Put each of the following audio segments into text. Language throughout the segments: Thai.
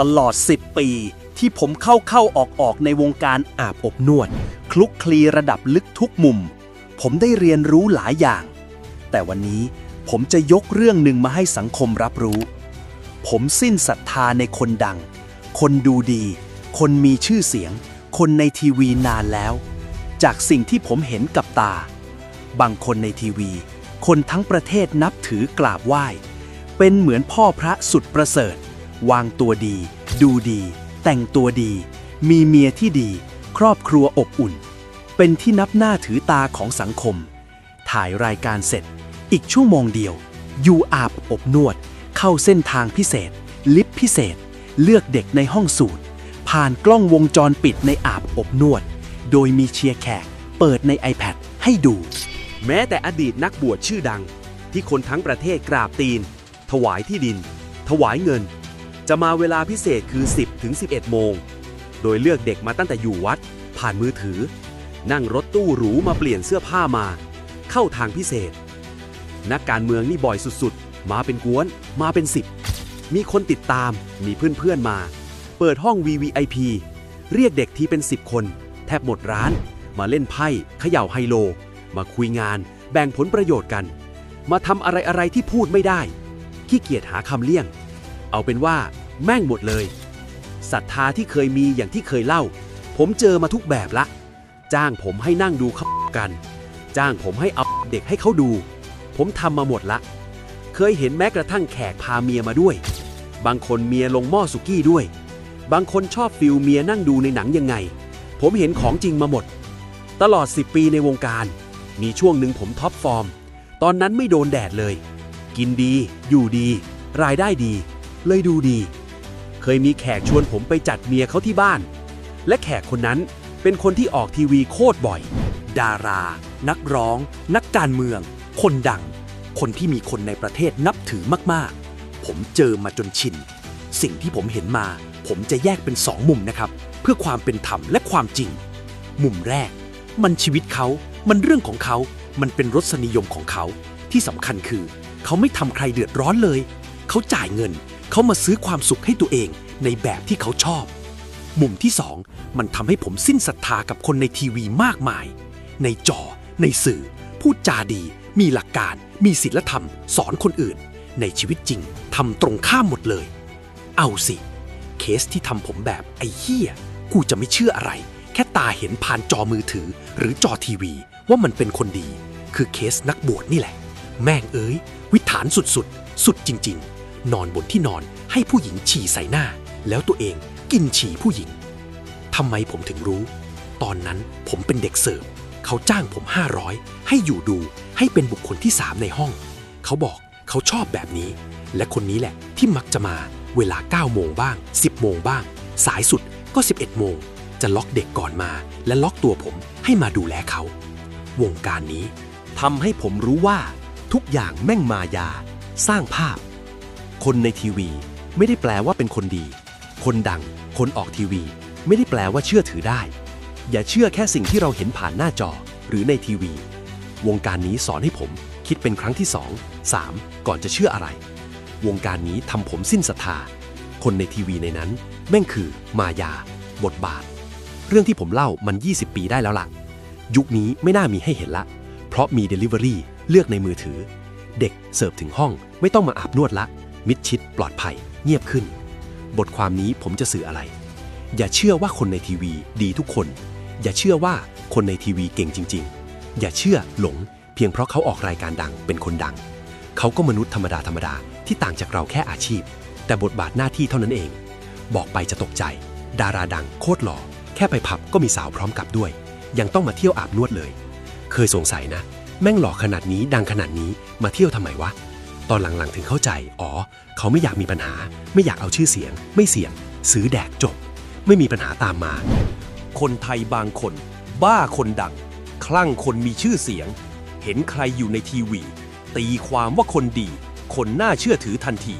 ตลอด 10 ปี ที่ผมเข้าเข้าออกออกในวงการอาบอบนวด คลุกคลีระดับลึกทุกมุม ผมได้เรียนรู้หลายอย่าง แต่วันนี้ผมจะยกเรื่องหนึ่งมาให้สังคมรับรู้ ผมสิ้นศรัทธาในคนดัง คนดูดี คนมีชื่อเสียง คนในทีวีนานแล้ว จากสิ่งที่ผมเห็นกับตา บางคนในทีวี คนทั้งประเทศนับถือกราบไหว้ เป็นเหมือนพ่อพระสุดประเสริฐ วางตัวดี ดูดี แต่งตัวดี มีเมียที่ดี ครอบครัวอบอุ่น เป็นที่นับหน้าถือตาของสังคม ถ่ายรายการเสร็จ อีกชั่วโมงเดียวอยู่อาบอบนวด เข้าเส้นทางพิเศษ ลิฟต์พิเศษ เลือกเด็กในห้องสูตร ผ่านกล้องวงจรปิดในอาบอบนวด โดยมีเชียร์แขก เปิดใน iPad ให้ดู แม้แต่อดีตนักบวชชื่อดัง ที่คนทั้งประเทศกราบตีน ถวายที่ดิน ถวายเงิน จะมาเวลาพิเศษคือ 10ถึง11 โมง โดยเลือกเด็กมาตั้งแต่อยู่วัด ผ่านมือถือ นั่งรถตู้หรูมาเปลี่ยนเสื้อผ้ามา เข้าทางพิเศษ นักการเมืองนี่บ่อยสุดๆ มาเป็นกวน มาเป็น10มีคนติดตาม มีเพื่อนๆมา เปิดห้อง VVIP เรียกเด็กที่เป็น 10 คน แทบหมดร้าน มาเล่นไพ่เขย่าไฮโล มาคุยงาน แบ่งผลประโยชน์กัน มาทำอะไรๆที่พูดไม่ได้ ขี้เกียจหาคำเลี่ยง เอาเป็นว่า แม่งหมดเลยศรัทธาที่เคยมีอย่างที่เคยเล่า ผมเจอมาทุกแบบละ จ้างผมให้นั่งดูเขากัน จ้างผมให้เอาเด็กให้เขาดู ผมทำมาหมดละ เคยเห็นแม้กระทั่งแขกพาเมียมาด้วย บางคนเมียลงหม้อสุกี้ด้วย บางคนชอบฟิลเมียนั่งดูในหนังยังไง ผมเห็นของจริงมาหมด ตลอด 10 ปีในวงการ มีช่วงหนึ่งผมท็อปฟอร์ม ตอนนั้นไม่โดนแดดเลย กินดี อยู่ดี รายได้ดี เลยดูดี เคยมีแขกชวนผมไปจัดเมียเขาที่บ้าน และแขกคนนั้นเป็นคนที่ออกทีวีโคตรบ่อย ดารา นักร้อง นักการเมือง คนดัง คนที่มีคนในประเทศนับถือมากๆ ผมเจอมาจนชิน สิ่งที่ผมเห็นมา ผมจะแยกเป็นสองมุมนะครับ เพื่อความเป็นธรรมและความจริง มุมแรก มันชีวิตเขา มันเรื่องของเขา มันเป็นรสนิยมของเขา ที่สำคัญคือ เขาไม่ทำใครเดือดร้อนเลย เขาจ่ายเงิน เขามาซื้อความสุขให้ตัวเองในแบบที่เขาชอบ มุมที่สองมันทำให้ผมสิ้นศรัทธากับคนในทีวีมากมาย ในจอ ในสื่อ พูดจาดี มีหลักการ มีศีลธรรม สอนคนอื่น ในชีวิตจริงทำตรงข้ามหมดเลย เอาสิ เคสที่ทำผมแบบไอ้เหี้ย กูจะไม่เชื่ออะไร แค่ตาเห็นผ่านจอมือถือ หรือจอทีวี ว่ามันเป็นคนดี คือเคสนักบวชนี่แหละ แม่งเอ้ย วิถานสุดๆ สุดจริง ๆ นอนบนที่นอนให้ผู้หญิงฉี่ใส่หน้า แล้วตัวเองกินฉี่ผู้หญิงทำไมผมถึงรู้ ตอนนั้นผมเป็นเด็กเสิร์ฟเขาจ้างผม 500 ให้อยู่ดูให้เป็นบุคคลที่ 3 ในห้อง เขาบอกเขาชอบแบบนี้ และคนนี้แหละที่มักจะมาเวลา 9 โมงบ้าง 10 โมงบ้าง สายสุดก็ 11 โมง จะล็อกเด็กก่อนมา และล็อกตัวผมให้มาดูแลเขา วงการนี้ทำให้ผมรู้ว่า ทุกอย่างแม่งมายา สร้างภาพ คนในทีวี ไม่ได้แปลว่าเป็นคนดี คนดัง คนออกทีวี ไม่ได้แปลว่าเชื่อถือได้ อย่าเชื่อแค่สิ่งที่เราเห็นผ่านหน้าจอหรือในทีวี วงการนี้สอนให้ผม คิดเป็นครั้งที่2 3ก่อนจะเชื่ออะไร วงการนี้ทำผมสิ้นศรัทธา คนในทีวีในนั้น แม่งคือ มายา บทบาท เรื่องที่ผมเล่ามัน 20 ปีได้แล้วล่ะ ยุคนี้ไม่น่ามีให้เห็นละ เพราะมี Delivery เลือกในมือถือ เด็กเสิร์ฟถึงห้องไม่ต้องมาอาบนวดละ มิดชิดปลอดภัย เงียบขึ้น บทความนี้ผมจะสื่ออะไร อย่าเชื่อว่าคนในทีวีดีทุกคน อย่าเชื่อว่าคนในทีวีเก่งจริง ๆ อย่าเชื่อหลง เพียงเพราะเขาออกรายการดังเป็นคนดัง เขาก็มนุษย์ธรรมดาธรรมดาที่ต่างจากเราแค่อาชีพ แต่บทบาทหน้าที่เท่านั้นเอง บอกไปจะตกใจ ดาราดังโคตรหล่อแค่ไปผับก็มีสาวพร้อมกับด้วย ยังต้องมาเที่ยวอาบนวดเลย เคยสงสัยนะ แม่งหล่อขนาดนี้ดังขนาดนี้มาเที่ยวทำไมวะ ตอนหลังๆถึงเข้าใจ อ๋อ เขาไม่อยากมีปัญหา ไม่อยากเอาชื่อเสียง ไม่เสี่ยง ซื้อแดกจบ ไม่มีปัญหาตามมา คนไทยบางคน บ้าคนดัง คลั่งคนมีชื่อเสียง เห็นใครอยู่ในทีวี ตีความว่าคนดี คนน่าเชื่อถือทันที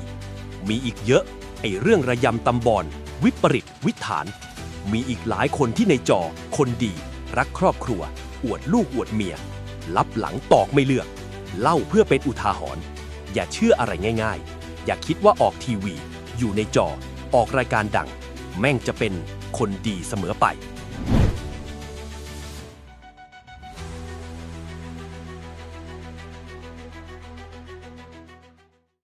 มีอีกเยอะ ไอเรื่องระยำตำบอนวิปริตวิถาน มีอีกหลายคนที่ในจอ คนดี รักครอบครัว อวดลูกอวดเมีย ลับหลังตอกไม่เลือก เล่าเพื่อเป็นอุทาหรณ์ อย่าเชื่ออะไรง่าย ๆ อย่าคิดว่าออกทีวี อยู่ในจอ ออกรายการดัง แม่งจะเป็นคนดีเสมอไป